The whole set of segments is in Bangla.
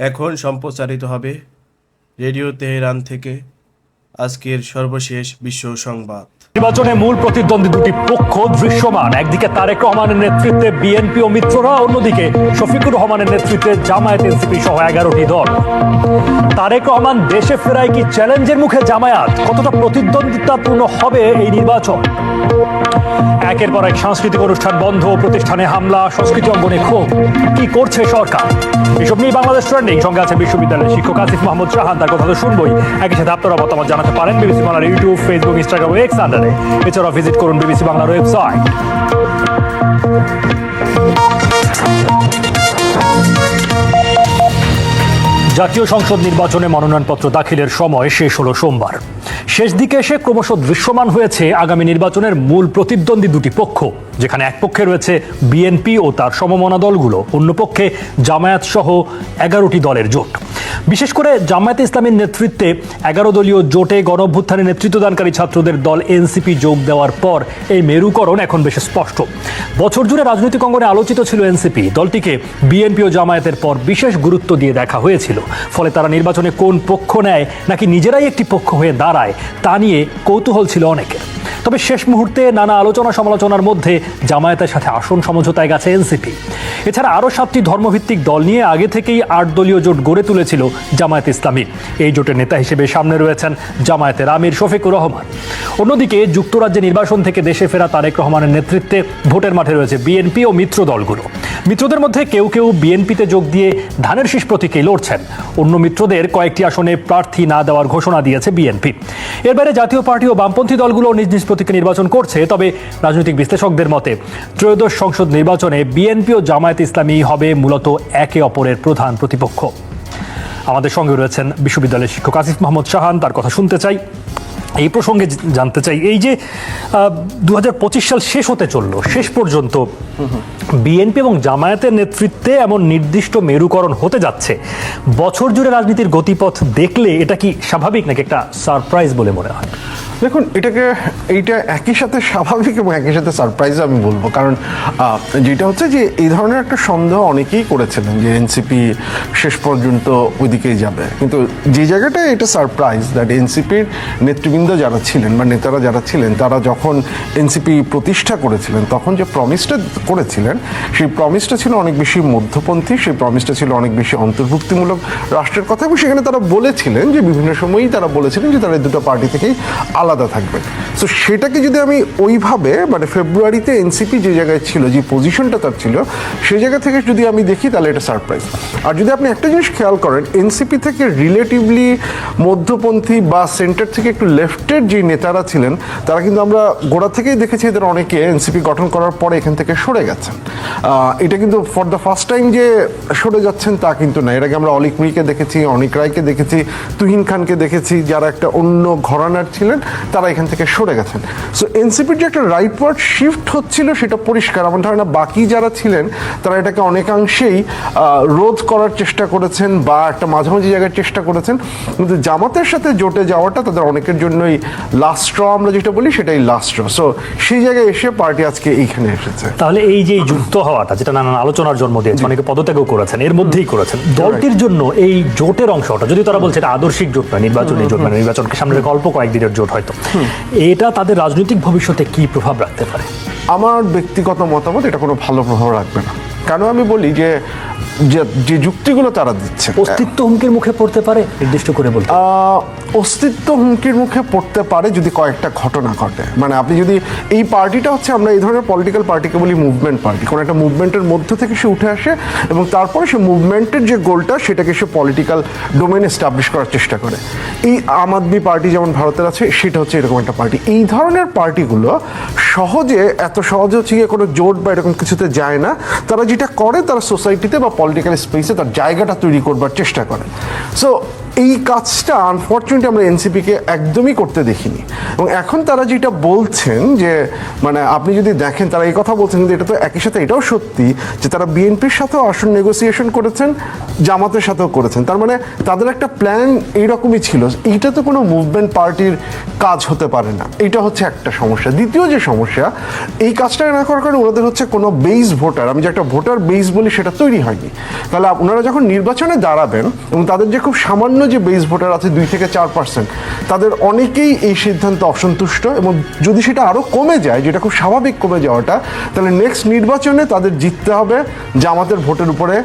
এখন সম্প্রচারিত হবে রেডিও তেহরান থেকে। আজকের সর্বশেষ বিশ্ব সংবাদ। নির্বাচনে মূল প্রতিদ্বন্দ্বী দুটি পক্ষ দৃশ্যমান। একদিকে তারেক রহমানের নেতৃত্বে বিএনপি ও মিত্ররা, অন্যদিকে শফিকুর রহমানের নেতৃত্বে জামায়াত এনসিপি সহ এগারোটি দল। তারেক রহমান দেশে ফেরায় কি চ্যালেঞ্জের মুখে জামায়াত? কতটা প্রতিদ্বন্দ্বিতাপূর্ণ হবে এই নির্বাচন? একের পর এক সাংস্কৃতিক অনুষ্ঠান বন্ধ প্রতিষ্ঠানে হামলা, সংস্কৃতি অঙ্গনে ক্ষোভ। কি করছে সরকার? এসব নিয়ে বাংলাদেশ ট্রেন্ডিং। সঙ্গে আছে বিশ্ববিদ্যালয়ের শিক্ষক আসিফ মাহমুদ শাহান। তার কথা তো শুনবই। একই সাথে আপনারা মতামত জানাতে পারেন। বিবিসি বাংলার ইউটিউব, ফেসবুক, ইনস্টাগ্রাম এক্স আন্ডারে এছাড়াও ভিজিট করুন বিবিসি বাংলার ওয়েবসাইট জাতীয় সংসদ নির্বাচনে মনোনয়নপত্র দাখিলের সময় শেষ হলো সোমবার। শেষ দিকে এসে ক্রমশ দৃশ্যমান হয়েছে আগামী নির্বাচনের মূল প্রতিদ্বন্দ্বী দুটি পক্ষ। যেখানে এক পক্ষে রয়েছে বিএনপি ও তার সমমনা দলগুলো, অন্য পক্ষে জামায়াত সহ এগারোটি দলের জোট। বিশেষ করে জামায়াত ইসলামের নেতৃত্বে এগারো দলীয় জোটে গণঅভ্যুত্থানে নেতৃত্বদানকারী ছাত্রদের দল এনসিপি যোগ দেওয়ার পর এই মেরুকরণ এখন বেশ স্পষ্ট। বছর জুড়ে রাজনৈতিক অঙ্গনে আলোচিত ছিল এনসিপি দলটিকে বিএনপি ও জামায়াতের পর বিশেষ গুরুত্ব দিয়ে দেখা হয়েছিল। ফলে তারা নির্বাচনে কোন পক্ষ নেয়, নাকি নিজেরাই একটি পক্ষ হয়ে দাঁড়ায়, তা নিয়ে কৌতূহল ছিল অনেকের। তবে শেষ মুহূর্তে নানা আলোচনা সমালোচনার মধ্যে জামায়াতের সাথে আসন সমঝোতায় গেছে এনসিপি। এছাড়া আরও সাতটি ধর্মভিত্তিক দল নিয়ে আগে থেকেই আট দলীয় জোট গড়ে তুলেছিল জামায়াত ইসলামী। এই জোটের নেতা হিসেবে সামনে রয়েছেন জামায়াতের আমির শফিকুর রহমান। অন্যদিকে যুক্তরাজ্যে নির্বাসন থেকে দেশে ফেরা তারেক রহমানের নেতৃত্বে ভোটের মাঠে রয়েছে বিএনপি ও মিত্র দলগুলো। মিত্রদের মধ্যে কেউ কেউ বিএনপিতে যোগ দিয়ে ধানের শীষ প্রতীকেই লড়ছেন। অন্য মিত্রদের কয়েকটি আসনে প্রার্থী না দেওয়ার ঘোষণা দিয়েছে বিএনপি। এর বাইরে জাতীয় পার্টি ও বামপন্থী দলগুলো নিজ নিজ প্রতীকে নির্বাচন করছে, তবে রাজনৈতিক বিশ্লেষকদের মতে ত্রয়োদশ সংসদ নির্বাচনে বিএনপি ও জামায়াত ইসলামী হবে মূলত একে অপরের প্রধান প্রতিপক্ষ। আমাদের সঙ্গে রয়েছেন বিশ্ববিদ্যালয়ের শিক্ষক আসিফ মাহমুদ শাহান, তার কথা শুনতে চাই। এই প্রসঙ্গে জানতে চাই, এই যে দু হাজার পঁচিশ সাল শেষ হতে চলল, শেষ পর্যন্ত বিএনপি এবং জামায়াতের নেতৃত্বে এমন নির্দিষ্ট মেরুকরণ হতে যাচ্ছে। বছর জুড়ে রাজনীতির গতিপথ দেখলে এটা কি স্বাভাবিক নাকি একটা সারপ্রাইজ বলে মনে হয়? দেখুন, এটাকে, এইটা একই সাথে স্বাভাবিক এবং একই সাথে সারপ্রাইজ আমি বলব। কারণ যেটা হচ্ছে যে, এই ধরনের একটা সন্দেহ অনেকেই করেছিলেন যে এনসিপি শেষ পর্যন্ত ওইদিকেই যাবে। কিন্তু যে জায়গাটায় এটা সারপ্রাইজ দ্যাট এনসিপির নেতৃবৃন্দ যারা ছিলেন বা নেতারা যারা ছিলেন, তারা যখন এনসিপি প্রতিষ্ঠা করেছিলেন, তখন যে প্রমিসটা করেছিলেন, সেই প্রমিসটা ছিল অনেক বেশি মধ্যপন্থী, সেই প্রমিসটা ছিল অনেক বেশি অন্তর্ভুক্তিমূলক রাষ্ট্রের কথা এবং সেখানে তারা বলেছিলেন যে, বিভিন্ন সময়ই তারা বলেছিলেন যে, তারা দুটো পার্টি থেকেই আলাদা থাকবে। সো সেটাকে যদি আমি ওইভাবে মানে ফেব্রুয়ারিতে এনসিপি যে জায়গায় ছিল, যে পজিশনটা তার ছিল সেই জায়গা থেকে যদি আমি দেখি, তাহলে এটা সারপ্রাইজ আর যদি আপনি একটা জিনিস খেয়াল করেন এনসিপি থেকে রিলেটিভলি মধ্যপন্থী বা সেন্টার থেকে একটু লেফটের যে নেতারা ছিলেন, তারা কিন্তু আমরা গোড়া থেকেই দেখেছি এদের অনেকে এনসিপি গঠন করার পরে এখান থেকে সরে গেছেন। এটা কিন্তু ফর দ্য ফার্স্ট টাইম যে সরে যাচ্ছেন, তা কিন্তু না। এর আগে আমরা অলিক মিকে দেখেছি, অনিক রায়কে দেখেছি, তুহিন খানকে দেখেছি, যারা একটা অন্য ঘরানার ছিলেন তারা এখান থেকে সরে গেছেন। সো এনসিপির যে একটা রাইট ওয়ার্ড শিফট হচ্ছিল সেটা পরিষ্কার। আমার ধারণা বাকি যারা ছিলেন তারা এটাকে অনেকাংশেই রোধ করার চেষ্টা করেছেন বা একটা মাঝামাঝি জায়গায় চেষ্টা করেছেন। কিন্তু জামাতের সাথে জোটে যাওয়াটা তাদের অনেকের জন্যই লাস্ট স্ট্র আমরা যেটা বলি সেটাই লাস্ট স্ট্র সো সেই জায়গায় এসে পার্টি আজকে এইখানে এসেছে। তাহলে এই যে যুক্ত হওয়াটা যেটা নানান আলোচনার জন্ম দিয়েছে অনেকে পদত্যাগও করেছেন এর মধ্যেই করেছেন। দলটির জন্য এই জোটের অংশটা যদি তারা বলছে এটা আদর্শিক জোট নয় নির্বাচনী জোট মানে নির্বাচনকে সামনে রেখে অল্প কয়েকদিনের জোট হয়তো। এটা তাদের রাজনৈতিক ভবিষ্যতে কি প্রভাব রাখতে পারে? আমার ব্যক্তিগত মতামত এটা কোনো ভালো প্রভাব রাখবে না। কেন আমি বলি যে যে- যে যুক্তিগুলো তারা দিচ্ছে অস্তিত্ব হুমকির মুখে পড়তে পারে নির্দিষ্ট করে বলতে অস্তিত্ব হুমকির মুখে পড়তে পারে যদি কয়েকটা ঘটনা ঘটে। মানে আপনি যদি এই পার্টিটা হচ্ছে আমরা এই ধরনের পলিটিক্যাল পার্টিকে বলি মুভমেন্ট পার্টি কোনো একটা মুভমেন্টের মধ্য থেকে সে উঠে আসে এবং তারপরে সে মুভমেন্টের যে গোলটা সেটাকে সে পলিটিক্যাল ডোমেন এস্টাবলিশ করার চেষ্টা করে। এই আম আদমি পার্টি যেমন ভারতের আছে সেটা হচ্ছে এরকম একটা পার্টি এই ধরনের পার্টিগুলো সহজে এত সহজে হচ্ছে গিয়ে কোনো জোট বা এরকম কিছুতে যায় না। তারা যেটা করে তারা সোসাইটিতে বা পলিটিক্যাল স্পেসে তার জায়গাটা তৈরি করবার চেষ্টা করে। সো এই কাজটা আনফর্চুনেটলি আমরা এনসিপিকে একদমই করতে দেখিনি। এবং এখন তারা যেটা বলছেন যে মানে আপনি যদি দেখেন, তারা এই কথা বলছেন, কিন্তু এটা তো একই সাথে, এটাও সত্যি যে তারা বিএনপির সাথেও আসন নেগোসিয়েশন করেছেন, জামাতের সাথেও করেছেন। তার মানে তাদের একটা প্ল্যান এইরকমই ছিল। এইটা তো কোনো মুভমেন্ট পার্টির কাজ হতে পারে না। এটা হচ্ছে একটা সমস্যা। দ্বিতীয় যে সমস্যা, এই কাজটা না করার কারণে ওনাদের হচ্ছে কোনো বেস ভোটার আমি যে একটা ভোটার বেস বলি, সেটা তৈরি হয়নি। তাহলে ওনারা যখন নির্বাচনে দাঁড়াবেন, এবং তাদের যে খুব সামান্য যে বেস ভোটার আছে দুই থেকে চার পার্সেন্ট তাদের অনেকেই এই সিদ্ধান্তে অসন্তুষ্ট এবং যদি সেটা আরও কমে যায় যেটা খুব স্বাভাবিক কমে যাওয়াটা তাহলে নেক্সট নির্বাচনে তাদের জিততে হবে জামাতের ভোটের উপরে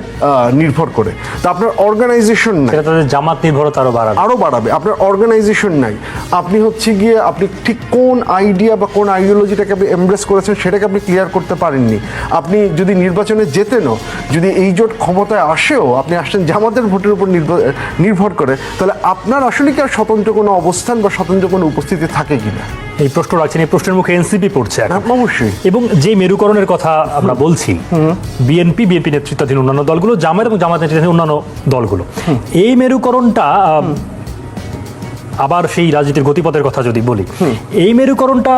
নির্ভর করে। তা আপনার অর্গানাইজেশন নাই। জামাত নির্ভরতা আরও বাড়াবে। আরও বাড়াবে। আপনার অর্গানাইজেশন নাই। আপনি হচ্ছে গিয়ে আপনি ঠিক কোন আইডিয়া বা কোন আইডিওলজিটাকে আপনি এমব্রেস করেছেন সেটাকে আপনি ক্লিয়ার করতে পারেননি। আপনি যদি নির্বাচনে যেতেনও যদি এই জোট ক্ষমতায় আসেও আপনি আসছেন জামাতের ভোটের উপর নির্ভর করে তাহলে আপনার আসলে কি আর স্বতন্ত্র কোনো অবস্থান বা স্বতন্ত্র কোনো উপস্থিতি থাকে কিনা? এই প্রশ্ন রাখছেন এই প্রশ্নের মুখে এনসিপি পড়ছে। হ্যাঁ, অবশ্যই। এবং যে মেরুকরণের কথা আমরা বলছি বিএনপি বিএনপি নেতৃত্বাধীন অন্যান্য দলগুলো জামাত এবং জামাত নেতৃত্বাধীন অন্যান্য দলগুলো। এই মেরুকরণটা আবার সেই রাজনীতির গতিপথের কথা যদি বলি এই মেরুকরণটা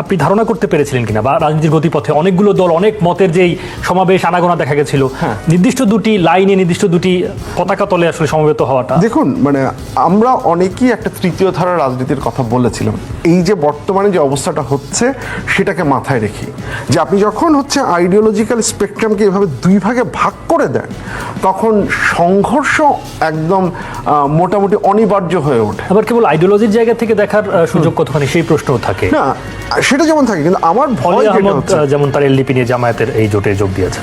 আপনি ধারণা করতে পেরেছিলেন কিনা? বা রাজনীতির গতিপথে অনেকগুলো দল অনেক মতের যেই সমাবেশ আনাগোনা দেখা গেছিল নির্দিষ্ট দুটি লাইনে নির্দিষ্ট দুটি পতাকা তলে আসলে সমবেত হওয়াটা। দেখুন মানে আমরা অনেকেই একটা তৃতীয় ধারা রাজনীতির কথা বলেছিলাম। এই যে বর্তমানে যে অবস্থাটা হচ্ছে সেটাকে মাথায় রেখে যে আপনি যখন হচ্ছে আইডিওলজিক্যাল স্পেকট্রামকে এভাবে দুই ভাগে ভাগ করে দেন তখন সংঘর্ষ একদম মোটামুটি অনিবার্য হয়ে ওঠে। আবার কেবল আইডিওলজির জায়গা থেকে দেখার সুযোগ কতখানি? সেই প্রশ্নও থাকে। না সেটা যেমন থাকে কিন্তু আমার ভয় যেটা হচ্ছে যেমন তার এলডিপি নিয়ে জামায়াতের এই জোটে যোগ দিয়েছে।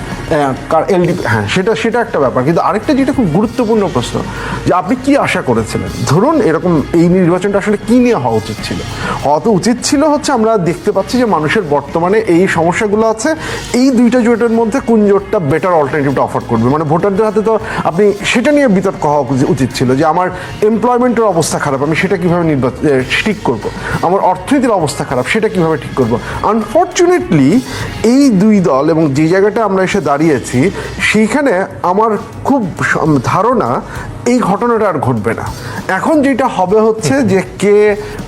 এলডিপি হ্যাঁ সেটা সেটা একটা ব্যাপার। কিন্তু আরেকটা যেটা খুব গুরুত্বপূর্ণ প্রশ্ন যে আপনি কি আশা করেছিলেন? ধরুন এরকম এই নির্বাচনটা আসলে কি নিয়ে হওয়া উচিত ছিল? হওয়া তো উচিত ছিল হচ্ছে আমরা দেখতে পাচ্ছি যে মানুষের বর্তমানে এই সমস্যাগুলো আছে। এই দুইটা জোটের মধ্যে কোন জোটটা বেটার অল্টারনেটিভটা অফার করবে? মানে ভোটারদের হাতে তো আপনি সেটা নিয়ে বিতর্ক হওয়া উচি- উচিত ছিল যে আমার এমপ্লয়মেন্টের অবস্থা খারাপ আমি সেটা কীভাবে নির্বাচন ঠিক করব? আমার অর্থনীতির অবস্থা খারাপ সেটা কীভাবে ঠিক করব? আনফর্চুনেটলি এই দুই দল এবং যে জায়গাটা আমরা এসে দাঁড়িয়েছি, সেইখানে আমার খুব ধারণা এই ঘটনাটা আর ঘটবে না। এখন যেটা হবে হচ্ছে যে কে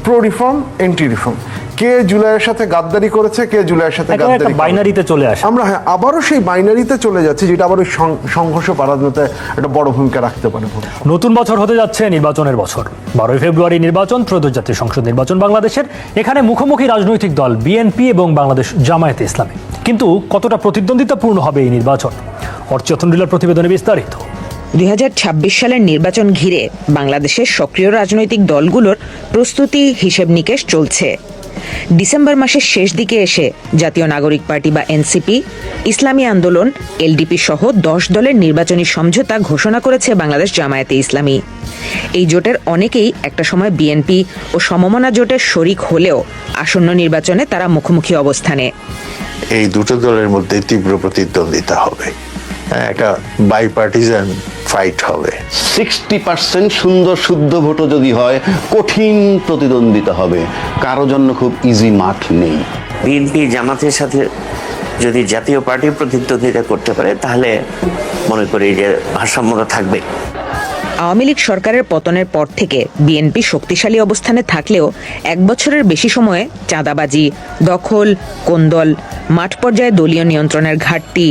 প্রো রিফর্ম এন্টি রিফর্ম কে জুলাইয়ের সাথে গাদ্দারি করেছে কে জুলাইয়ের সাথে গাদ্দারি বাইনারিতে চলে আসে। আমরা হ্যাঁ আবারও সেই বাইনারিতে চলে যাচ্ছি যেটা আবার ওই সংঘর্ষ বাড়ানোতে একটা বড় ভূমিকা রাখতে পারে নতুন বছর হতে যাচ্ছে নির্বাচনের বছর। বারোই ফেব্রুয়ারি নির্বাচন ত্রয়োদশ জাতীয় সংসদ নির্বাচন বাংলাদেশের। এখানে মুখোমুখি রাজনৈতিক দল বিএনপি এবং বাংলাদেশ জামায়াতে ইসলামী। কিন্তু কতটা প্রতিদ্বন্দ্বিতাপূর্ণ হবে এই নির্বাচন? অর্চতন রিলার প্রতিবেদনে বিস্তারিত। দুই হাজার ছাব্বিশ সালের নির্বাচন ঘিরে বাংলাদেশের সক্রিয় রাজনৈতিক দলগুলোর প্রস্তুতি হিসেব নিকেশ চলছে। ডিসেম্বর মাসের শেষ দিকে এসে জাতীয় নাগরিক পার্টি বা এনসিপি, ইসলামী আন্দোলন, এলডিপি সহ দশ দলের নির্বাচনী সমঝোতা ঘোষণা করেছে বাংলাদেশ জামায়াতে ইসলামী। এই জোটের অনেকেই একটা সময় বিএনপি ও সমমনা জোটের শরিক হলেও আসন্ন নির্বাচনে তারা মুখোমুখি অবস্থানে। এই দুটো দলের মধ্যে তীব্র প্রতিদ্বন্দ্বিতা হবে। হ্যাঁ, বাই পার্টিজান ফাইট হবে। সিক্সটি পার্সেন্ট সুন্দর শুদ্ধ ভোটও যদি হয় কঠিন প্রতিদ্বন্দ্বিতা হবে। কারও জন্য খুব ইজি মাঠ নেই। বিএনপি জামাতের সাথে যদি জাতীয় পার্টি প্রতিদ্বন্দ্বিতা করতে পারে তাহলে মনে করি যে ভারসাম্যতা থাকবে আওয়ামী লীগ সরকারের পতনের পর থেকে বিএনপি শক্তিশালী অবস্থানে থাকলেও এক বছরের বেশি সময়ে চাঁদাবাজি, দখল, কোন্দল, মাঠ পর্যায়ে দলীয় নিয়ন্ত্রণের ঘাটতি,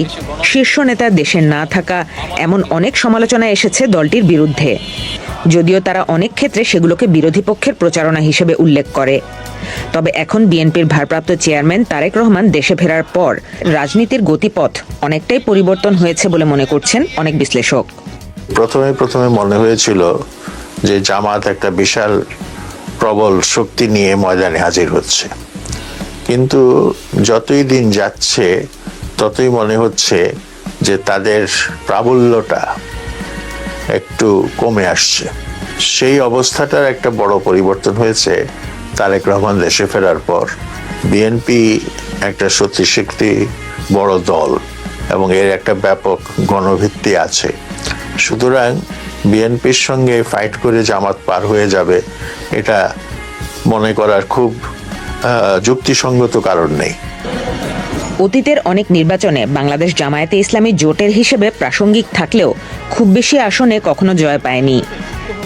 শীর্ষ নেতার দেশে না থাকা এমন অনেক সমালোচনা এসেছে দলটির বিরুদ্ধে। যদিও তারা অনেক ক্ষেত্রে সেগুলোকে বিরোধী পক্ষের প্রচারণা হিসেবে উল্লেখ করে। তবে এখন বিএনপির ভারপ্রাপ্ত চেয়ারম্যান তারেক রহমান দেশে ফেরার পর রাজনীতির গতিপথ অনেকটাই পরিবর্তন হয়েছে বলে মনে করছেন অনেক বিশ্লেষক। প্রথমে প্রথমে মনে হয়েছিল যে জামাত একটা বিশাল প্রবল শক্তি নিয়ে ময়দানে হাজির হচ্ছে। কিন্তু যতই দিন যাচ্ছে, ততই মনে হচ্ছে যে তাদের প্রাবল্যটা একটু কমে আসছে। সেই অবস্থাটার একটা বড় পরিবর্তন হয়েছে তারেক রহমান দেশে ফেরার পর। বিএনপি একটা সত্যি শক্তি বড় দল এবং এর একটা ব্যাপক গণভিত্তি আছে। সুতরাং বিএনপির সঙ্গে ফাইট করে জামাত পার হয়ে যাবে, এটা মনে করার খুব যুক্তিসঙ্গত কারণ নেই। অতীতের অনেক নির্বাচনে বাংলাদেশ জামায়াতে ইসলামী জোটের হিসেবে প্রাসঙ্গিক থাকলেও খুব বেশি আসনে কখনো জয় পায়নি।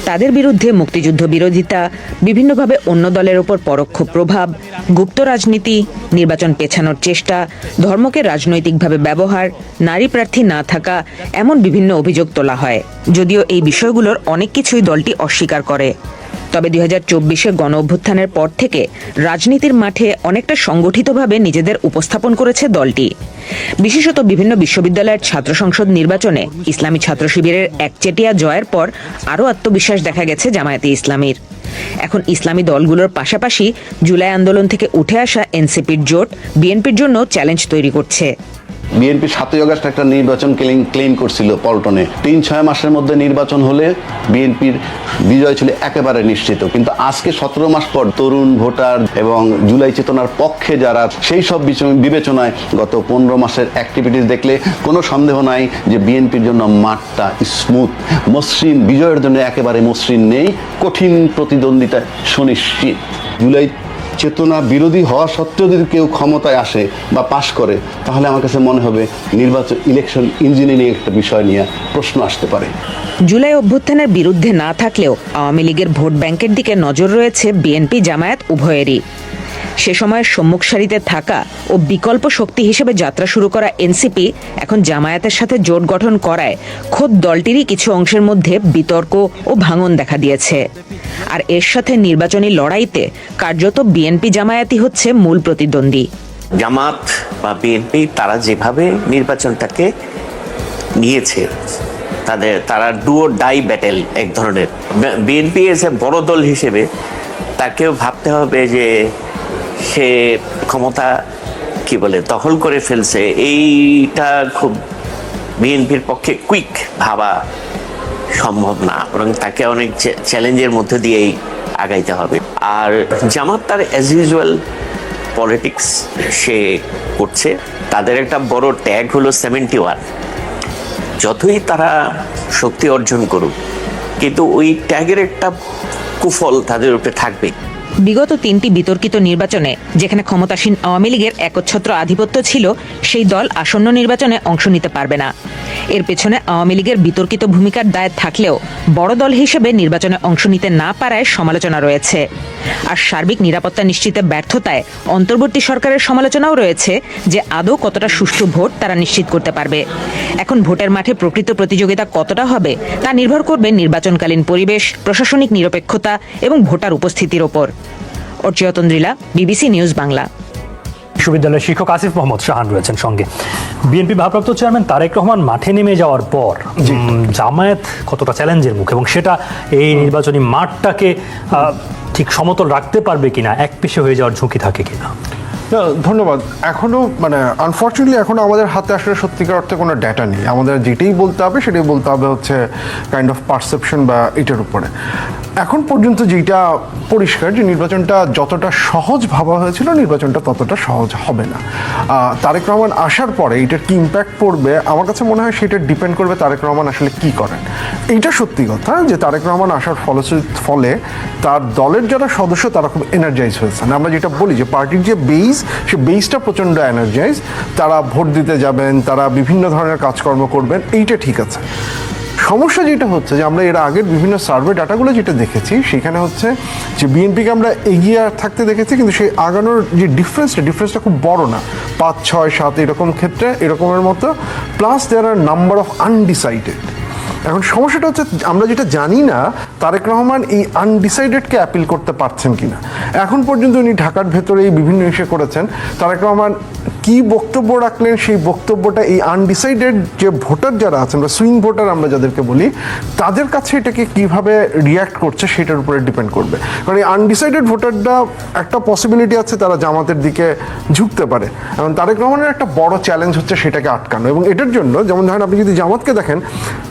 তাদের বিরুদ্ধে মুক্তিযুদ্ধ বিরোধিতা, বিভিন্নভাবে অন্য দলের ওপর পরোক্ষ প্রভাব, গুপ্ত রাজনীতি, নির্বাচন পেছানোর চেষ্টা, ধর্মকে রাজনৈতিকভাবে ব্যবহার, নারী প্রার্থী না থাকা এমন বিভিন্ন অভিযোগ তোলা হয়। যদিও এই বিষয়গুলোর অনেক কিছুই দলটি অস্বীকার করে। তবে দুই হাজার চব্বিশে গণ অভ্যুত্থানের পর থেকে রাজনীতির মাঠে অনেকটা সংগঠিতভাবে নিজেদের উপস্থাপন করেছে দলটি। বিশেষত বিভিন্ন বিশ্ববিদ্যালয়ের ছাত্র সংসদ নির্বাচনে ইসলামী ছাত্র শিবিরের একচেটিয়া জয়ের পর আরও আত্মবিশ্বাস দেখা গেছে জামায়াতে ইসলামীর। এখন ইসলামী দলগুলোর পাশাপাশি জুলাই আন্দোলন থেকে উঠে আসা এনসিপির জোট বিএনপির জন্য চ্যালেঞ্জ তৈরি করছে। বিএনপি সাতই আগস্ট একটা নির্বাচন ক্লেম ক্লেম করছিল পল্টনে। তিন, ছয় মাসের মধ্যে নির্বাচন হলে বিএনপির বিজয় ছিল একেবারে নিশ্চিত। কিন্তু আজকে সতেরো মাস পর তরুণ ভোটার এবং জুলাই চেতনার পক্ষে যারা সেই সব বিচ- বিবেচনায় গত পনেরো মাসের অ্যাক্টিভিটিস দেখলে কোনো সন্দেহ নাই যে বিএনপির জন্য মাঠটা স্মুথ মসৃণ, বিজয়ের জন্য একেবারে মসৃণ নেই। কঠিন প্রতিদ্বন্দ্বিতা সুনিশ্চিত। জুলাই চেতনা বিরোধী হওয়া সত্ত্বেও যদি কেউ ক্ষমতায় আসে বা পাশ করে, তাহলে আমার কাছে মনে হবে নির্বাচন ইলেকশন ইঞ্জিনিয়ারিং একটা বিষয় নিয়ে প্রশ্ন আসতে পারে। জুলাই অভ্যুত্থানের বিরুদ্ধে না থাকলেও আওয়ামী লীগের ভোট ব্যাংকের দিকে নজর রয়েছে বিএনপি জামায়াত উভয়েরই। সে সময় সম্মুখ সারিতে থাকা ও বিকল্প শক্তি হিসেবে যাত্রা শুরু করা এনসিপি এখন জামায়াতের সাথে জোট গঠন করায় খোদ দলটিরই কিছু অংশের মধ্যে বিতর্ক ও ভাঙন দেখা দিয়েছে। আর এর সাথে নির্বাচনী লড়াইতে কার্যত বিএনপি জামায়াতই হচ্ছে মূল প্রতিদ্বন্দ্বী। জামাত বা বিএনপি তারা যেভাবে নির্বাচনটাকে নিয়েছে, তাদের, তারা ডুও ডাই ব্যাটেল এক ধরনের। বিএনপি এসে বড় দল হিসেবে তাকেও ভাবতে হবে যে সে ক্ষমতা, কি বলে, দখল করে ফেলছে। এইটা খুব বিএনপির পক্ষে কুইক ভাবা সম্ভব না, বরং তাকে অনেক চ্যালেঞ্জের মধ্যে দিয়েই আগাইতে হবে। আর জামাত তার অ্যাজ ইউজুয়াল পলিটিক্স সে করছে। তাদের একটা বড় ট্যাগ হলো সেভেন্টি ওয়ান যতই তারা শক্তি অর্জন করুক, কিন্তু ওই ট্যাগের একটা কুফল তাদের উপরে থাকবে বিগত তিনটি বিতর্কিত নির্বাচনে, যেখানে ক্ষমতাসীন আওয়ামী লীগের একচ্ছত্র আধিপত্য ছিল, সেই দল আসন্ন নির্বাচনে অংশ নিতে পারবে না। এর পেছনে আওয়ামী লীগের বিতর্কিত ভূমিকার দায় থাকলেও বড় দল হিসেবে নির্বাচনে অংশ নিতে না পারায় সমালোচনা রয়েছে। আর সার্বিক নিরাপত্তা নিশ্চিতে ব্যর্থতায় অন্তর্বর্তী সরকারের সমালোচনাও রয়েছে যে আদৌ কতটা সুষ্ঠু ভোট তারা নিশ্চিত করতে পারবে। এখন ভোটের মাঠে প্রকৃত প্রতিযোগিতা কতটা হবে তা নির্ভর করবে নির্বাচনকালীন পরিবেশ প্রশাসনিক নিরপেক্ষতা এবং ভোটার উপস্থিতির ওপর। অর্চিয়তন্দ্রিলা বিবিসি নিউজ বাংলা। বিশ্ববিদ্যালয়ের শিক্ষক আসিফ মোহাম্মদ শাহান রয়েছেন সঙ্গে। বিএনপি ভারপ্রাপ্ত চেয়ারম্যান তারেক রহমান মাঠে নেমে যাওয়ার পর জামায়াত কতটা চ্যালেঞ্জের মুখ এবং সেটা এই নির্বাচনী মাঠটাকে ঠিক সমতল রাখতে পারবে কিনা এক পেশে হয়ে যাওয়ার ঝুঁকি থাকে কিনা? ধন্যবাদ। এখনও মানে আনফর্চুনেটলি এখনও আমাদের হাতে আসলে সত্যিকার অর্থে কোনো ডেটা নেই। আমাদের যেটাই বলতে হবে, সেটাই বলতে হবে হচ্ছে কাইন্ড অফ পারসেপশন বা এটার উপরে। এখন পর্যন্ত যেটা পরিষ্কার যে নির্বাচনটা যতটা সহজ ভাবা হয়েছিল, নির্বাচনটা ততটা সহজ হবে না। তারেক রহমান আসার পরে এটার কি ইম্প্যাক্ট পড়বে, আমার কাছে মনে হয় সেটা ডিপেন্ড করবে তারেক রহমান আসলে কি করেন। এইটা সত্যি কথা যে তারেক রহমান আসার ফলশ্রুতি, ফলে তার দলের যারা সদস্য, তারা খুব এনার্জাইজ হয়েছেন। আমরা যেটা বলি যে পার্টির যে বেইস সে বেইসটা প্রচণ্ড এনার্জাইজ তারা ভোট দিতে যাবেন, তারা বিভিন্ন ধরনের কাজকর্ম করবেন, এইটা ঠিক আছে। সমস্যা যেটা হচ্ছে যে আমরা এর আগের বিভিন্ন সার্ভে ডাটাগুলো যেটা দেখেছি, সেখানে হচ্ছে যে বিএনপিকে আমরা এগিয়ে থাকতে দেখেছি, কিন্তু সেই আগানোর যে ডিফারেন্সটা ডিফারেন্সটা খুব বড় না। পাঁচ, ছয়, সাত এরকম ক্ষেত্রে, এরকমের মতো plus there are number of undecided এখন সমস্যাটা হচ্ছে আমরা যেটা জানি না, তারেক রহমান এই আনডিসাইডেডকে অ্যাপিল করতে পারছেন কিনা। এখন পর্যন্ত উনি ঢাকার ভেতরে এই বিভিন্ন ইস্যু করেছেন। তারেক রহমান কি বক্তব্য রাখলেন, সেই বক্তব্যটা এই আনডিসাইডেড যে ভোটার যারা আছেন বা সুইং ভোটার আমরা যাদেরকে বলি, তাদের কাছে এটাকে কীভাবে রিয়াক্ট করছে সেটার উপরে ডিপেন্ড করবে। কারণ এই আনডিসাইডেড ভোটাররা একটা পসিবিলিটি আছে তারা জামাতের দিকে ঝুঁকতে পারে। এবং তারেক রহমানের একটা বড় চ্যালেঞ্জ হচ্ছে সেটাকে আটকানো। এবং এটার জন্য, যেমন ধরেন আপনি যদি জামাতকে দেখেন,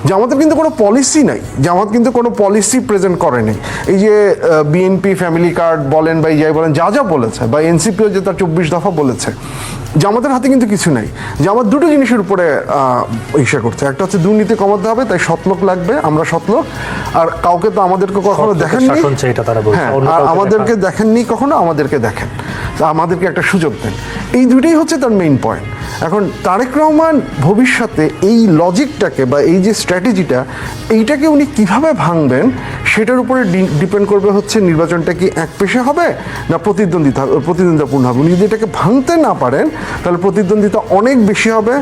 জামাতের কিন্তু কোনো পলিসি নাই। জামাত কিন্তু কোনো পলিসি প্রেজেন্ট করেনি এই যে বিএনপি ফ্যামিলি কার্ড বলেন বা এই যাই বলেন, যা যা বলেছে, বা এনসিপিও যে তার চব্বিশ দফা বলেছে জামাতের হাতে কিন্তু কিছু নাই। জামাত দুটো জিনিসের উপরে আহ, ইসে করছে। একটা হচ্ছে দুর্নীতি কমাতে হবে তাই সতলোক লাগবে আমরা সতলোক আর কাউকে তো আমাদেরকে কখনো দেখেন দেখেননি? হ্যাঁ আর আমাদেরকে দেখেননি কখনো আমাদেরকে দেখেন। তা আমাদেরকে একটা সুযোগ দেন। এই দুটোই হচ্ছে তার মেইন পয়েন্ট এখন তারেক রহমান ভবিষ্যতে এই লজিকটাকে বা এই যে স্ট্র্যাটেজিটা এইটাকে উনি কীভাবে ভাঙবেন, সেটার উপরে ডিপেন্ড করবে হচ্ছে নির্বাচনটা কি এক পেশে হবে না প্রতিদ্বন্দ্বিতা প্রতিদ্বন্দ্বিতাপূর্ণ হবে? উনি যদি এটাকে ভাঙতে না পারেন, তাহলে প্রতিদ্বন্দ্বিতা অনেক বেশি হবে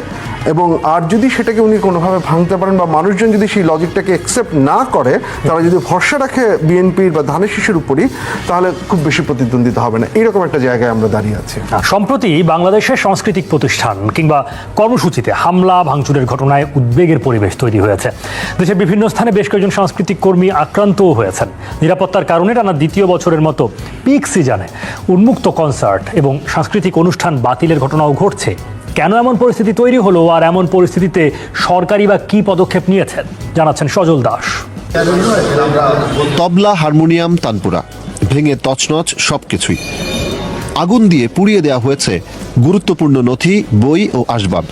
এবং আর যদি সেটাকে উনি কোনোভাবে ভাঙতে পারেন বা মানুষজন যদি সেই লজিকটাকে অ্যাকসেপ্ট না করে, তারা যদি ভরসা রাখে বিএনপির বা ধানের শিশুর উপরই, তাহলে খুব বেশি প্রতিদ্বন্দ্বিতা হবে না। এইরকম একটা জায়গায় আমরা দাঁড়িয়ে আছি। সম্প্রতি বাংলাদেশের সাংস্কৃতিক প্রতিষ্ঠান কিংবা কর্মসূচিতে হামলা, ভাঙচুরের ঘটনায় উদ্বেগের পরিবেশ তৈরি হয়েছে। দেশের বিভিন্ন স্থানে বেশ কয়েকজন সাংস্কৃতিক কর্মী আক্রান্তও হয়েছেন। নিরাপত্তার কারণে টানা দ্বিতীয় বছরের মতো পিক সিজনে উন্মুক্ত কনসার্ট এবং সাংস্কৃতিক অনুষ্ঠান বাতিলের ঘটনাও ঘটছে। কেন এমন পরিস্থিতি তৈরি হলো আর এমন পরিস্থিতিতে সরকারি বা কি পদক্ষেপ নিয়েছেন? জানাচ্ছেন সজল দাস। তবলা, হারমোনিয়াম, তানপুরা। ভেঙে তছনছ সবকিছুই। আগুন দিয়ে পুড়িয়ে দেওয়া হয়েছে গুরুত্বপূর্ণ নথি, বই ও আসবাব।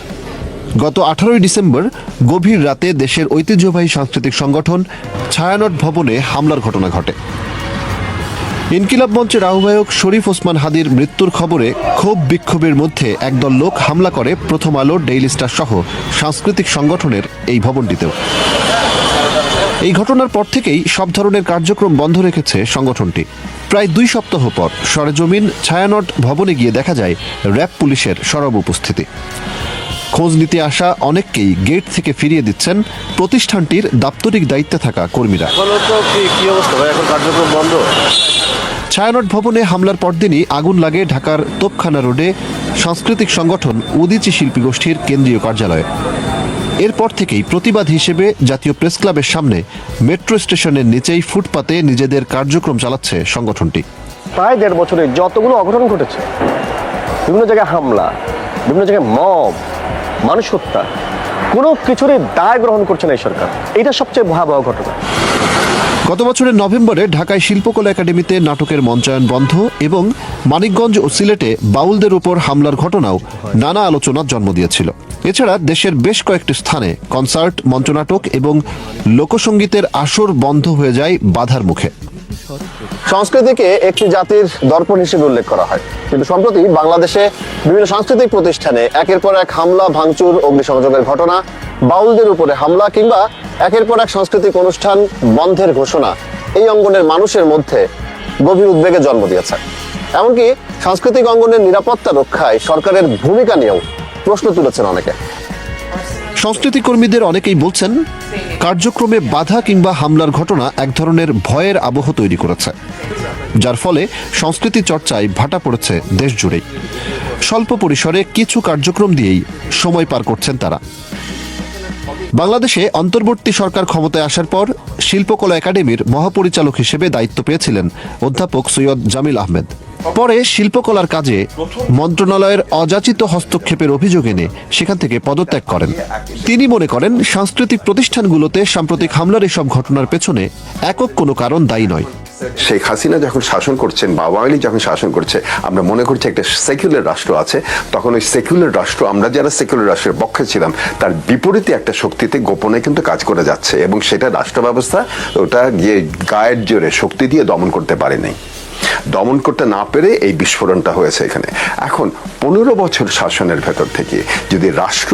গত আঠারোই ডিসেম্বর গভীর রাতে দেশের ঐতিহ্যবাহী সাংস্কৃতিক সংগঠন ছায়ানট ভবনে হামলার ঘটনা ঘটে। ইনকিলাব মঞ্চের আহ্বায়ক শরীফ ওসমান হাদির মৃত্যুর খবরে ক্ষোভ বিক্ষোভের মধ্যে একদল লোক হামলা করে প্রথম আলো ডেইলি স্টার সহ সাংস্কৃতিক সংগঠনের এই ভবনটিতেও। এই ঘটনার পর থেকেই সব ধরনের কার্যক্রম বন্ধ রেখেছে সংগঠনটি। প্রায় দুই সপ্তাহ পর সরেজমিন ছায়ানট ভবনে গিয়ে দেখা যায় র্যাব পুলিশের সরব উপস্থিতি। খোঁজ নিতে আসা অনেককেই গেট থেকে ফিরিয়ে দিচ্ছেন প্রতিষ্ঠানটির দাপ্তরিক দায়িত্বে থাকা কর্মীরা। ছায়ানট ভবনে হামলার পরদিনই আগুন লাগে ঢাকার তোপখানা রোডে সাংস্কৃতিক সংগঠন উদিচি শিল্পী গোষ্ঠীর কেন্দ্রীয় কার্যালয়ে। এরপর থেকেই প্রতিবাদ হিসেবে জাতীয় প্রেস ক্লাবের সামনে মেট্রো স্টেশনের নিচেই ফুটপাতে নিজেদের কার্যক্রম চালাচ্ছে সংগঠনটি। প্রায় দেড় বছরে যতগুলো অঘটন ঘটেছে, বিভিন্ন জায়গায় হামলা, বিভিন্ন জায়গায় মব, মানুষ হত্যা, কোনো কিছুরই দায় গ্রহণ করছে না এই সরকার। এটা সবচেয়ে ভয়াবহ ঘটনা। গত বছরের নভেম্বরে ঢাকায় শিল্পকলা একাডেমিতে নাটকের মঞ্চায়ন বন্ধ এবং মানিকগঞ্জ ও সিলেটে বাউলদের উপর হামলার ঘটনাও নানা আলোচনার জন্ম দিয়েছিল। এছাড়া দেশের বেশ কয়েকটি স্থানে কনসার্ট, মঞ্চনাটক এবং লোকসঙ্গীতের আসর বন্ধ হয়ে যায় বাধার মুখে। সংস্কৃতিকে একটি জাতির দর্পণ হিসেবে উল্লেখ করা হয়। কিন্তু সম্প্রতি বাংলাদেশে বিভিন্ন সাংস্কৃতিক প্রতিষ্ঠানে একের পর এক হামলা, ভাঙচুর, অগ্নিসংযোগের ঘটনা, বাউলদের উপরে হামলা কিংবা একের পর এক সাংস্কৃতিক অনুষ্ঠান বন্ধের ঘোষণা এই অঙ্গনের মানুষের মধ্যে গভীর উদ্বেগে জন্ম দিয়েছে। এমনকি সাংস্কৃতিক অঙ্গনের নিরাপত্তা রক্ষায় সরকারের ভূমিকা নিয়েও প্রশ্ন তুলেছেন অনেকে। সংস্কৃতি কর্মীদের অনেকেই বলছেন, কার্যক্রমে বাধা কিংবা হামলার ঘটনা এক ধরনের ভয়ের আবহ তৈরি করেছে, যার ফলে সংস্কৃতি চর্চায় ভাটা পড়েছে দেশ জুড়েই। স্বল্প পরিসরে কিছু কার্যক্রম দিয়েই সময় পার করছেন তারা। বাংলাদেশে অন্তর্বর্তী সরকার ক্ষমতায় আসার পর শিল্পকলা একাডেমির মহাপরিচালক হিসেবে দায়িত্ব পেয়েছিলেন অধ্যাপক সৈয়দ জামিল আহমেদ। পরে শিল্পকলার কাজে মন্ত্রণালয়ের অযাচিত হস্তক্ষেপের অভিযোগ এনে সেখান থেকে পদত্যাগ করেন। তিনি মনে করেন, সাংস্কৃতিক প্রতিষ্ঠানগুলোতে সাম্প্রতিক হামলার এসব ঘটনার পেছনে একক কোনো কারণ দায়ী নয়। শেখ হাসিনা যখন শাসন করছেন বা আওয়ামী যখন শাসন করছে, আমরা মনে করছি একটা সেকুলার রাষ্ট্র আছে। তখন ওই সেকুলার রাষ্ট্র, আমরা যারা সেকুলার রাষ্ট্রের পক্ষে ছিলাম, তার বিপরীতে একটা শক্তিতে গোপনে কিন্তু কাজ করে যাচ্ছে এবং সেটা রাষ্ট্র ব্যবস্থা ওটা গিয়ে গায়ের জোরে শক্তি দিয়ে দমন করতে পারেনি। দমন করতে না পেরে এই বিস্ফোরণটা হয়েছে এখানে। এখন পনেরো বছর শাসনের ভেতর থেকে যদি রাষ্ট্র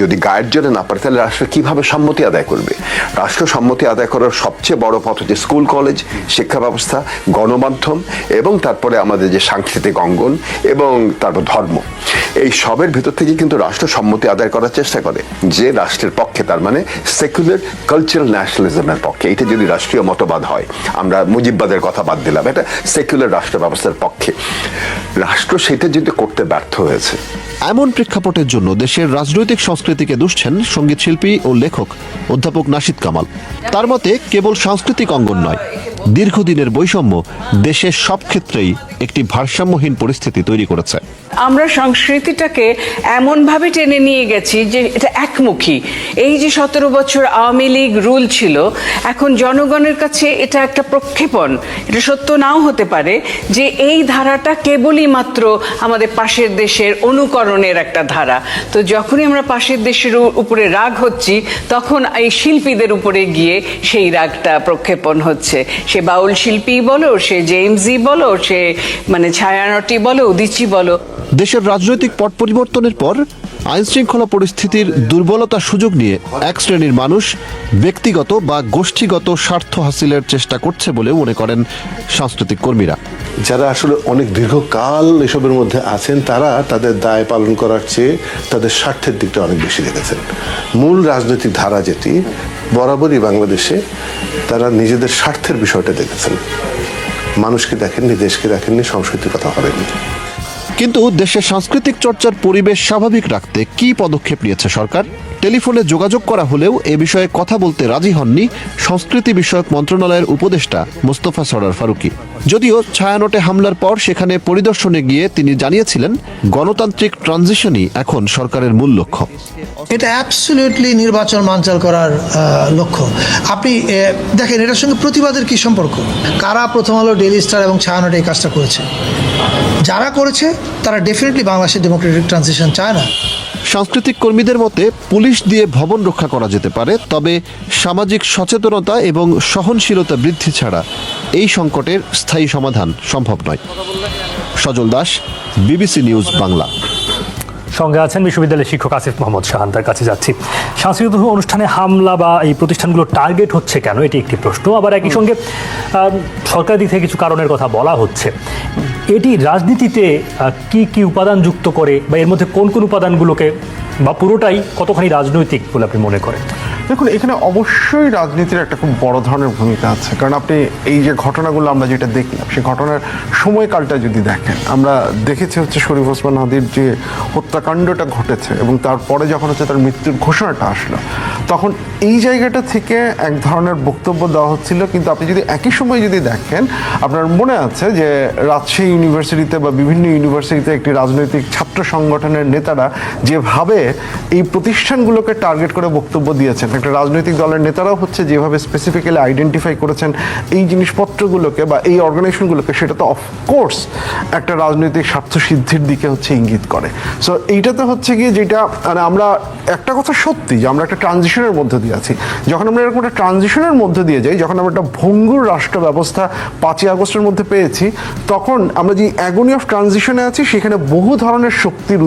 যদি গায়ের জোরে না পারে, তাহলে রাষ্ট্র কীভাবে সম্মতি আদায় করবে? রাষ্ট্র সম্মতি আদায় করার সবচেয়ে বড় পথ হচ্ছে স্কুল, কলেজ, শিক্ষা ব্যবস্থা, গণমাধ্যম এবং তারপরে আমাদের যে সাংস্কৃতিক অঙ্গন এবং তারপর ধর্ম। এই সবের ভেতর থেকে কিন্তু রাষ্ট্র সম্মতি আদায় করার চেষ্টা করে, যে রাষ্ট্রের পক্ষে, তার মানে সেকুলার কালচারাল ন্যাশনালিজমের পক্ষে। এটা যদি রাষ্ট্রীয় মতবাদ হয়, আমরা মুজিববাদের কথা বাদ দিলাম। এটা সেকুলার রাষ্ট্র ব্যবস্থার পক্ষে। রাষ্ট্র সেটা যদি করতে ব্যর্থ হয়েছে। এমন প্রেক্ষাপটের জন্য দেশের রাজনৈতিক সংস্কৃতিকে দুষছেন সংগীত শিল্পী ও লেখক অধ্যাপক নাশিদ কামাল। তার মতে কেবল সাংস্কৃতিক অঙ্গন নয় দীর্ঘদিনের বৈষম্য দেশের সব ক্ষেত্রেই একটি ভারসাম্যহীন পরিস্থিতি তৈরি করেছে। আমরা সংস্কৃতিটাকে এমনভাবে টেনে নিয়ে গেছি যে এটা একমুখী। এই যে সতেরো বছর আওয়ামী লীগ রুল ছিল এখন জনগণের কাছে এটা একটা প্রক্ষেপণ। এটা সত্য নাও হতে পারে। যে এই ধারাটা কেবলই মাত্র আমাদের পাশের দেশের অনুকরণের একটা ধারা। তো যখনই আমরা পাশের দেশের উপরে রাগ হচ্ছি, তখন এই শিল্পীদের উপরে গিয়ে সেই রাগটা প্রক্ষেপণ হচ্ছে। সে বাউল শিল্পী বলো, সে জেমসি বলো, সে মানে ছায়ানটি বলো, উদিচি বলো। দেশের রাজনৈতিক পট পরিবর্তনের পর আইন শৃঙ্খলা পরিস্থিতির দুর্বলতার সুযোগ নিয়ে এক শ্রেণির মানুষ ব্যক্তিগত বা গোষ্ঠীগত স্বার্থ হাসিলের চেষ্টা করছে বলে মনে করেন সাংস্কৃতিক কর্মীরা। যারা আসলে অনেক দীর্ঘকাল এসবের মধ্যে আছেন, তারা তাদের দায় পালন করার চেয়ে তাদের স্বার্থের দিকটা অনেক বেশি রেখেছেন মূল রাজনৈতিক ধারা যেটি, বরাবরই বাংলাদেশে তারা নিজেদের স্বার্থের বিষয়টা দেখেছেন। মানুষকে দেখেননি, দেশকে দেখেননি, সংস্কৃতির কথা ভাবেননি। কিন্তু দেশের সাংস্কৃতিক চর্চার পরিবেশ স্বাভাবিক রাখতে কি পদক্ষেপ নিয়েছে সরকার? টেলিফোনে যোগাযোগ করা হলেও এ বিষয়ে কথা বলতে রাজি হননি সংস্কৃতি বিষয়ক মন্ত্রণালয়ের উপদেষ্টা মোস্তফা সরার ফারুকি। যদিও ছায়ানটে হামলার পর সেখানে পরিদর্শনে গিয়ে তিনি জানিয়েছিলেন, গণতান্ত্রিক ট্রানজিশনই এখন সরকারের মূল লক্ষ্য। এটা অ্যাবসলিউটলি নির্বাচন মাঞ্চাল করার লক্ষ্য। আপনি দেখেন, এটার সঙ্গে প্রতিবাদের কি সম্পর্ক? কারা প্রথম আলো ডেলি স্টার এবং ছায়ানটে এই কাজটা করেছে? যারা করেছে, তারা ডেফিনেটলি বাংলাদেশের ডেমোক্রেটিক ট্রানজিশন চায় না। সাংস্কৃতিক কর্মীদের মতে পুলিশ দিয়ে ভবন রক্ষা করা যেতে পারে, তবে সামাজিক সচেতনতা এবং সহনশীলতা বৃদ্ধি ছাড়া এই সংকটের স্থায়ী সমাধান সম্ভব নয়। Sajal Das, BBC News Bangla. সঙ্গে আছেন বিশ্ববিদ্যালয়ের শিক্ষক আসিফ মোহাম্মদ শাহান। তার কাছে যাচ্ছি। সাংস্কৃতিক অনুষ্ঠানে হামলা বা এই প্রতিষ্ঠানগুলো টার্গেট হচ্ছে কেন? এটি একটি প্রশ্ন। আবার একই সঙ্গে সরকার দিক থেকে কিছু কারণের কথা বলা হচ্ছে। এটি রাজনীতিতে কি কি উপাদান যুক্ত করে বা এর মধ্যে কোন কোন উপাদানগুলোকে বা পুরোটাই কতখানি রাজনৈতিক বলে আপনি মনে করেন? দেখুন, এখানে অবশ্যই রাজনীতির একটা খুব বড় ধরনের ভূমিকা আছে। কারণ আপনি এই যে ঘটনাগুলো আমরা যেটা দেখলাম সেই ঘটনার সময়কালটা যদি দেখেন, আমরা দেখেছি হচ্ছে শরীফ ওসমান হাদির যে হত্যাকাণ্ডটা ঘটেছে এবং তারপরে যখন হচ্ছে তার মৃত্যুর ঘোষণাটা আসলো, তখন এই জায়গাটা থেকে এক ধরনের বক্তব্য দেওয়া হচ্ছিল। কিন্তু আপনি যদি একই সময় যদি দেখেন, আপনার মনে আছে যে রাজশাহী ইউনিভার্সিটিতে বা বিভিন্ন ইউনিভার্সিটিতে একটি রাজনৈতিক ছাত্র সংগঠনের নেতারা যেভাবে এই প্রতিষ্ঠানগুলোকে টার্গেট করে বক্তব্য দিয়েছেন। একটা রাজনৈতিক দলের নেতারাও হচ্ছে যেভাবে স্পেসিফিক্যালি আইডেন্টিফাই করেছেন এই জিনিসপত্রগুলোকে বা এই অর্গানাইজেশনগুলোকে সেটা তো অফকোর্স একটা রাজনৈতিক স্বার্থ সিদ্ধির দিকে হচ্ছে ইঙ্গিত করে। সো এইটাতে হচ্ছে গিয়ে যেটা মানে আমরা একটা কথা সত্যি যে আমরা একটা ট্রানজিশনের মধ্যে দিয়ে আছি। যখন আমরা এরকম একটা ট্রানজিশনের মধ্যে দিয়ে যাই, যখন আমরা একটা ভঙ্গুর রাষ্ট্র ব্যবস্থা পাঁচই আগস্টের মধ্যে পেয়েছি, তখন আমরা যে অ্যাগনি অফ ট্রানজিশনে আছি, সেখানে বহু ধরনের শক্তির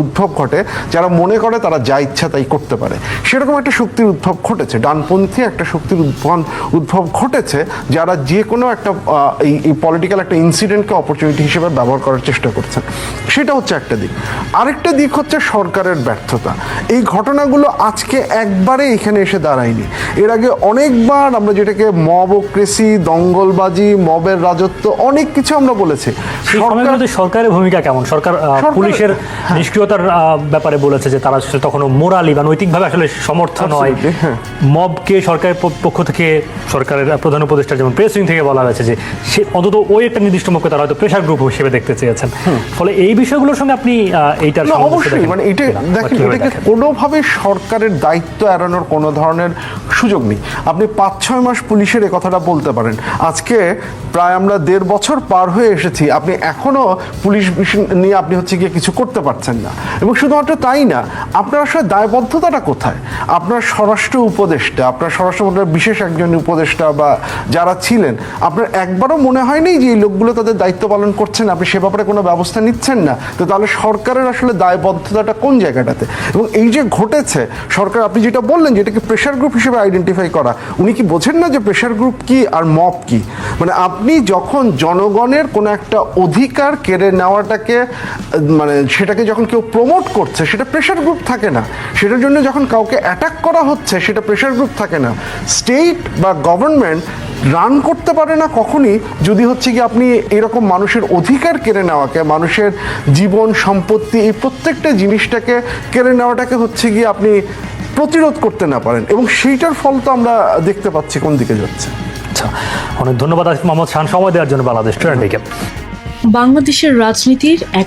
উদ্ভব ঘটে, যারা মনে করে তারা যা ইচ্ছা তাই করতে পারে। সেরকম একটা শক্তির উদ্ভব ঘটেছে। ডানপন্থী একটা শক্তির উদ্ভব উদ্ভব ঘটেছে যারা যে কোনো একটা এই পলিটিক্যাল একটা ইনসিডেন্টকে অপরচুনিটি হিসেবে ব্যবহার করার চেষ্টা করছেন। সেটা হচ্ছে একটা দিক। আরেকটা দিক হচ্ছে সরকারের ব্যর্থতা। এই ঘটনাগুলো আজকে একবারে এখানে এসে দাঁড়ায়নি। এর আগে অনেকবার আমরা যেটাকে মবক্রেসি দঙ্গলবাজি মবের রাজত্ব অনেক কিছু আমরা বলেছি। সরকারের ভূমিকা কেমন? সরকার পুলিশের নিষ্ক্রিয়তার আহ, ব্যাপারে বলেছে যে তারা আসলে তখনও মোরালি বা নৈতিকভাবে আসলে হয় Absolutely, হ্যাঁ। মবকে সরকারের পক্ষ থেকে সরকারের প্রধান উপদেষ্টা যেমন প্রেস উইং থেকে বলা হয়েছে যে সে অন্তত ওই একটা নির্দিষ্ট মৌকে তারা হয়তো প্রেশার গ্রুপ হিসেবে দেখতে চেয়েছেন। ফলে এই বিষয়গুলোর সঙ্গে আপনি আহ, এইটার অবশ্যই মানে এটা দেখেন এটাকে কোনোভাবে সরকারের দায়িত্ব এড়ানোর কোনো ধরনের সুযোগ নেই। আপনি পাঁচ ছয় মাস পুলিশের এ কথাটা বলতে পারেন। আজকে প্রায় আমরা দেড় বছর পার হয়ে এসেছি আপনি এখনও পুলিশ নিয়ে আপনি হচ্ছে গিয়ে কিছু করতে পারছেন না। এবং শুধুমাত্র তাই না আপনার আসলে দায়বদ্ধতাটা কোথায়? আপনার স্বরাষ্ট্র উপদেষ্টা, আপনার স্বরাষ্ট্র মন্ত্রণালয়ের বিশেষ একজন উপদেষ্টা বা যারা ছিলেন, আপনার একবারও মনে হয়নি যে এই লোকগুলো তাদের দায়িত্ব পালন করছেন, আপনি সে ব্যাপারে কোনো ব্যবস্থা নিচ্ছেন না? তো তাহলে সরকারের আসলে দায়বদ্ধতাটা কোন জায়গাটাতে? এবং এই যে ঘটেছে, সরকার আপনি যেটা বললেন যে এটাকে প্রেশার গ্রুপ হিসেবে আইডেন্টিফাই করা, উনি কি বোঝেন না যে প্রেশার গ্রুপ কি আর মব কি? মানে আপনি যখন জনগণের কোনো একটা অধিকার কেড়ে নেওয়াটাকে মানে সেটাকে যখন কেউ প্রমোট করছে, সেটা প্রেশার গ্রুপ থাকে না। সেটার জন্য যখন কাউকে অ্যাটাক করা হচ্ছে সেটা প্রেশার গ্রুপ থাকে না। স্টেট বা গভর্নমেন্ট রান করতে পারে না কখনই যদি হচ্ছে কি আপনি এরকম মানুষের অধিকার কেড়ে নেওয়াকে মানুষের জীবন সম্পত্তি এই প্রত্যেকটা জিনিসটাকে কেড়ে নেওয়াটাকে হচ্ছে গিয়ে আপনি প্রতিরোধ করতে না পারেন। এবং সেইটার ফল তো আমরা দেখতে পাচ্ছি কোন দিকে যাচ্ছে। আচ্ছা অনেক ধন্যবাদ আসিফ মোহাম্মদ খান সময় দেওয়ার জন্য বাংলাদেশ ট্রেন্ডিকে বাংলাদেশের রাজনীতির এক